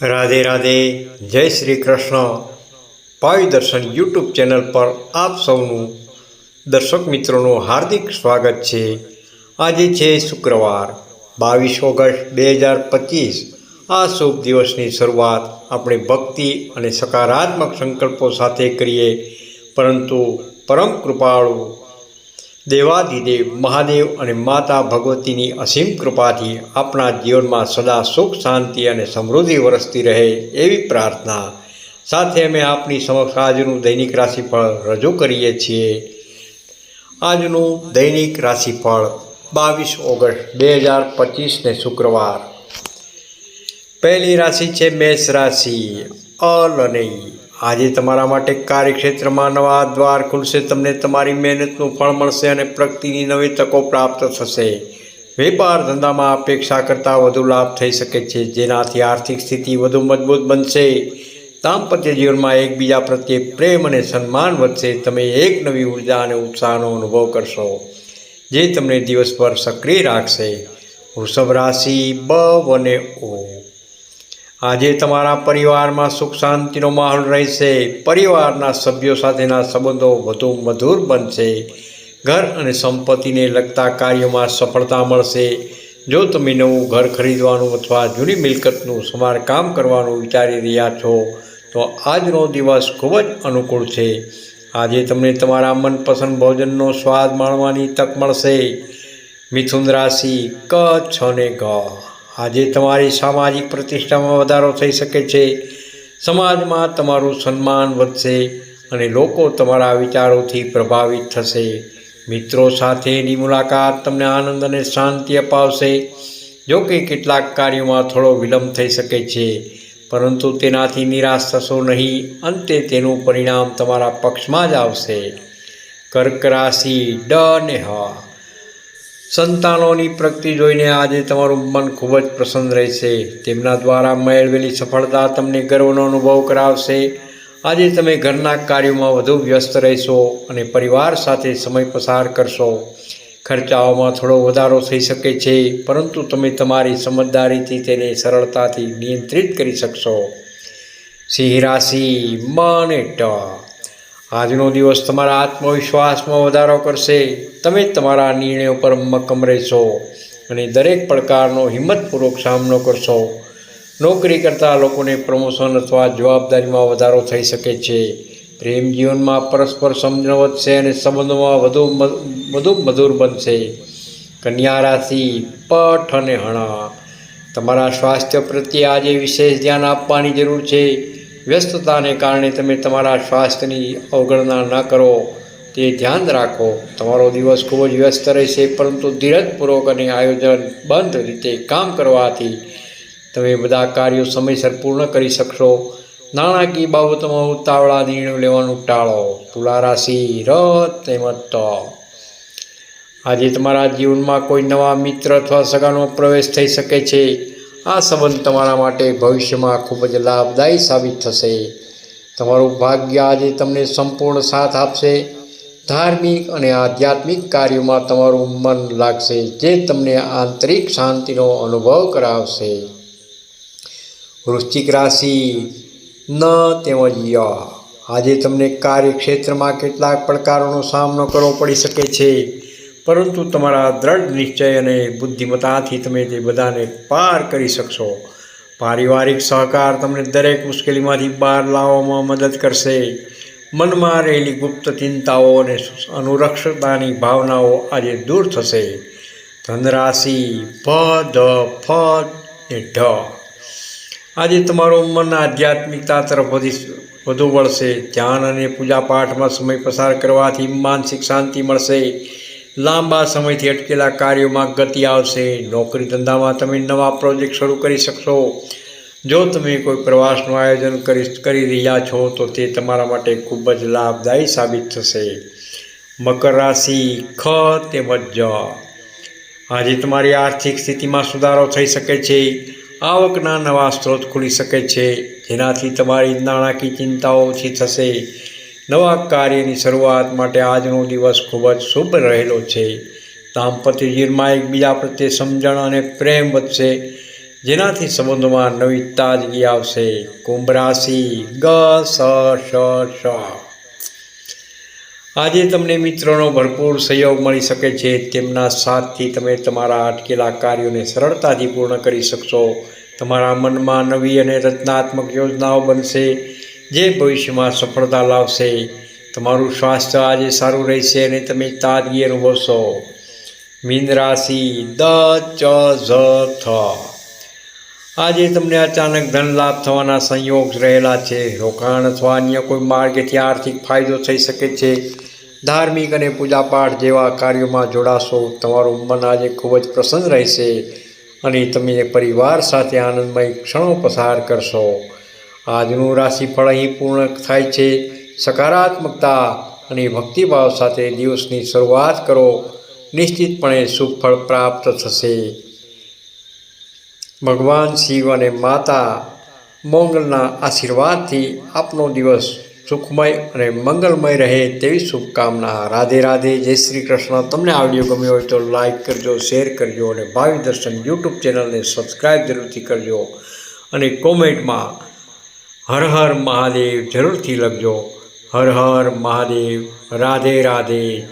રાધે રાધે, જય શ્રી કૃષ્ણ. પાવી દર્શન YouTube channel પર આપ સૌનું દર્શક મિત્રોનું હાર્દિક સ્વાગત છે. આજે છે શુક્રવાર, બાવીસ ઓગસ્ટ બે હજાર પચીસ. આ શુભ દિવસની શરૂઆત આપણે ભક્તિ અને સકારાત્મક સંકલ્પો સાથે કરીએ, પરંતુ પરમ કૃપાળુ દેવાદિદેવ મહાદેવ અને માતા ભગવતીની અસીમ કૃપાથી આપણા જીવનમાં સદા સુખ, શાંતિ અને સમૃદ્ધિ વરસતી રહે એવી પ્રાર્થના. સાથે અમે આપની સમક્ષ આજનું દૈનિક રાશિફળ રજૂ કરીએ છીએ. આજનું દૈનિક રાશિફળ બાવીસ ઓગસ્ટ બે હજાર પચીસને શુક્રવાર. પહેલી રાશિ છે મેષ રાશિ અલનઈ આજે તમારા માટે કાર્યક્ષેત્રમાં નવા દ્વાર ખુલશે. તમને તમારી મહેનતનું ફળ મળશે અને પ્રગતિની નવી તકો પ્રાપ્ત થશે. વેપાર ધંધામાં અપેક્ષા કરતાં વધુ લાભ થઈ શકે છે, જેનાથી આર્થિક સ્થિતિ વધુ મજબૂત બનશે. દાંપત્ય જીવનમાં એકબીજા પ્રત્યે પ્રેમ અને સન્માન વધશે. તમે એક નવી ઊર્જા અને ઉત્સાહનો અનુભવ કરશો, જે તમને દિવસભર સક્રિય રાખશે. વૃષભ રાશિ બ અને ઓ. આજે તમારા પરિવારમાં સુખ શાંતિનો માહોલ રહેશે, પરિવારના સભ્યો સાથેના સંબંધો વધુ મધુર બનશે, ઘર અને સંપત્તિને લગતા કાર્યોમાં સફળતા મળશે. જો તમે નવું ઘર ખરીદવાનું અથવા જૂની મિલકતનું સમારકામ કરવાનું વિચારી રહ્યા છો, તો આજનો દિવસ ખૂબ જ અનુકૂળ છે. આજે તમને તમારા મનપસંદ ભોજનનો સ્વાદ માણવાની તક મળશે. મિથુન રાશિ કચ્છ અને ગ. આજે તમારી સામાજિક પ્રતિષ્ઠામાં વધારો થઈ શકે છે. સમાજમાં તમારું સન્માન વધશે અને લોકો તમારા વિચારોથી પ્રભાવિત થશે. મિત્રો સાથેની મુલાકાત તમને આનંદ અને શાંતિ અપાવશે. જો કે કેટલાક કાર્યોમાં થોડો વિલંબ થઈ શકે છે, પરંતુ તેનાથી નિરાશ થશો નહીં. અંતે તેનું પરિણામ તમારા પક્ષમાં જ આવશે. કર્ક રાશિ, ડ ને હ. સંતાનોની પ્રગતિ જોઈને આજે તમારું મન ખૂબ જ પ્રસન્ન રહેશે. તેમના દ્વારા મેળવેલી સફળતા તમને ગર્વનો અનુભવ કરાવશે. આજે તમે ઘરના કાર્યોમાં વધુ વ્યસ્ત રહેશો અને પરિવાર સાથે સમય પસાર કરશો. ખર્ચાઓમાં થોડો વધારો થઈ શકે છે, પરંતુ તમે તમારી સમજદારીથી તેને સરળતાથી નિયંત્રિત કરી શકશો. સિંહ રાશિ મન ટ. આજનો દિવસ તમારા આત્મવિશ્વાસમાં વધારો કરશે. તમે તમારા નિર્ણયો પર મક્કમ રહેશો અને દરેક પડકારનો હિંમતપૂર્વક સામનો કરશો. નોકરી કરતા લોકોને પ્રમોશન અથવા જવાબદારીમાં વધારો થઈ શકે છે. પ્રેમ જીવનમાં પરસ્પર સમજણ વધશે અને સંબંધોમાં વધુ વધુ મધુર બનશે. કન્યા રાશિ, પઠ અને હણા. તમારા સ્વાસ્થ્ય પ્રત્યે આજે વિશેષ ધ્યાન આપવાની જરૂર છે. વ્યસ્તતાને કારણે તમે તમારા સ્વાસ્થ્યની અવગણના ન કરો, તે ધ્યાન રાખો. તમારો દિવસ ખૂબ જ વ્યસ્ત રહેશે, પરંતુ ધીરજપૂર્વક અને આયોજનબંધ રીતે કામ કરવાથી તમે બધા કાર્યો સમયસર પૂર્ણ કરી શકશો. નાણાકીય બાબતોમાં ઉતાવળા નિર્ણયો લેવાનું ટાળો. તુલા રાશિ રથ તેમજ ત આજે તમારા જીવનમાં કોઈ નવા મિત્ર અથવા સગાનો પ્રવેશ થઈ શકે છે. આ સંબંધ તમારા માટે ભવિષ્યમાં ખૂબ જ લાભદાયી સાબિત થશે. તમારું ભાગ્ય આજે તમને સંપૂર્ણ સાથ આપશે. ધાર્મિક અને આધ્યાત્મિક કાર્યોમાં તમારું મન લાગશે, જે તમને આંતરિક શાંતિનો અનુભવ કરાવશે. વૃશ્ચિક રાશિ ન તેમજ ય. આજે તમને કાર્યક્ષેત્રમાં કેટલાક પડકારોનો સામનો કરવો પડી શકે છે. પરંતુ તમારા દ્રઢ નિશ્ચય અને બુદ્ધિમત્તાથી તમે તે બધાને પાર કરી શકશો. પારિવારિક સહકાર તમને દરેક મુશ્કેલીમાંથી બહાર લાવવામાં મદદ કરશે. મનમાં રહેલી ગુપ્ત ચિંતાઓ અને અનુરક્ષતાની ભાવનાઓ આજે દૂર થશે. ધનરાશિ ભ ધ, ફ, ને ઢ. આજે તમારું મન આધ્યાત્મિકતા તરફ વધી વધુ વળશે. ધ્યાન અને પૂજાપાઠમાં સમય પસાર કરવાથી માનસિક શાંતિ મળશે. લાંબા સમયથી અટકેલા કાર્યોમાં ગતિ આવશે. નોકરી ધંધામાં તમે નવા પ્રોજેક્ટ શરૂ કરી શકશો. જો તમે કોઈ પ્રવાસનું આયોજન કરી કરી રહ્યા છો, તો તે તમારા માટે ખૂબ જ લાભદાયી સાબિત થશે. મકર રાશિ, ખ તેમજ જ. આજે તમારી આર્થિક સ્થિતિમાં સુધારો થઈ શકે છે. આવકના નવા સ્ત્રોત ખુલી શકે છે. જેનાથી તમારી નાણાકીય ચિંતાઓ ઓછી થશે. નવા કાર્યની શરૂઆત માટે આજનો દિવસ ખૂબ જ શુભ રહેલો છે. દાંપત્ય જીવનમાં એકબીજા પ્રત્યે સમજણ અને પ્રેમ વધશે, જેનાથી સંબંધોમાં નવી તાજગી આવશે. કુંભ રાશિ ગ, સ શ. આજે તમને મિત્રોનો ભરપૂર સહયોગ મળી શકે છે. તેમના સાથથી તમે તમારા અટકેલા કાર્યોને સરળતાથી પૂર્ણ કરી શકશો. તમારા મનમાં નવી અને રચનાત્મક યોજનાઓ બનશે. જે ભવિષ્યમાં સફળતા લાવશે, તમારું સ્વાસ્થ્ય આજે સારું રહેશે અને તમે તાજગી અનુભવશો. મીન રાશિ દ ચ ઝ થ. આજે તમને અચાનક ધન લાભ થવાના સંયોગ રહેલા છે. રોકાણ અથવા અન્ય કોઈ માર્ગેથી આર્થિક ફાયદો થઈ શકે છે. ધાર્મિક અને પૂજાપાઠ જેવા કાર્યોમાં જોડાશો. તમારું મન આજે ખૂબ જ પ્રસન્ન રહેશે અને તમે પરિવાર સાથે આનંદમય ક્ષણો પસાર કરશો. આજનું રાશિફળ અહીં પૂર્ણ થાય છે. સકારાત્મકતા અને ભક્તિભાવ સાથે દિવસની શરૂઆત કરો. નિશ્ચિતપણે સુફળ પ્રાપ્ત થશે. ભગવાન શિવ અને માતા મોંગલના આશીર્વાદથી આપનો દિવસ સુખમય અને મંગલમય રહે તેવી શુભકામના. રાધે રાધે, જય શ્રી કૃષ્ણ. તમને આ ગમ્યો હોય તો લાઈક કરજો શેર કરજો અને ભાવિ દર્શન યુટ્યુબ ચેનલને સબસ્ક્રાઈબ જરૂરથી કરજો. અને કોમેન્ટમાં હર હર મહાદેવ જરૂરથી લખજો. હર હર મહાદેવ રાધે રાધે.